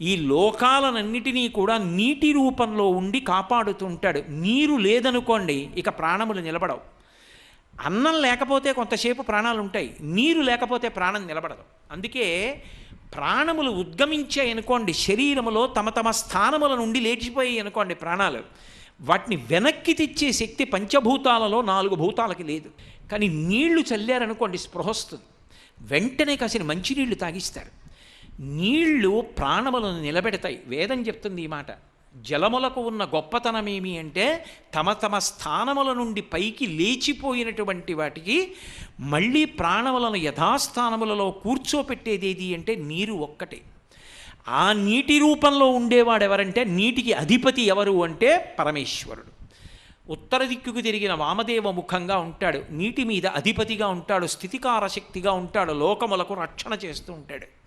ఈ లోకాలనన్నిటినీ కూడా నీటి రూపంలో ఉండి కాపాడుతుంటాడు. నీరు లేదనుకోండి ఇక ప్రాణములు నిలబడవు. అన్నం లేకపోతే కొంతసేపు ప్రాణాలు ఉంటాయి నీరు లేకపోతే ప్రాణం నిలబడదు. అందుకే ప్రాణములు ఉద్గమించాయి అనుకోండి శరీరములో తమ తమ స్థానముల నుండి లేచిపోయాయి అనుకోండి ప్రాణాలు. వాటిని వెనక్కి తెచ్చే శక్తి పంచభూతాలలో నాలుగు భూతాలకి లేదు. కానీ నీళ్ళు చల్లారనుకోండి స్పృహస్తుంది వెంటనే కాసిన మంచినీళ్ళు తాగిస్తారు. నీళ్ళు ప్రాణములను నిలబెడతాయి. వేదం చెప్తుంది ఈ మాట. జలములకు ఉన్న గొప్పతనం ఏమి అంటే తమ తమ స్థానముల నుండి పైకి లేచిపోయినటువంటి వాటికి మళ్ళీ ప్రాణములను యథాస్థానములలో కూర్చోపెట్టేది ఏది అంటే నీరు ఒక్కటే. ఆ నీటి రూపంలో ఉండేవాడు ఎవరంటే నీటికి అధిపతి ఎవరు అంటే పరమేశ్వరుడు. ఉత్తర దిక్కుకు తిరిగిన వామదేవ ముఖంగా ఉంటాడు. నీటి మీద అధిపతిగా ఉంటాడు స్థితికార శక్తిగా ఉంటాడు లోకములకు రక్షణ చేస్తూ ఉంటాడు.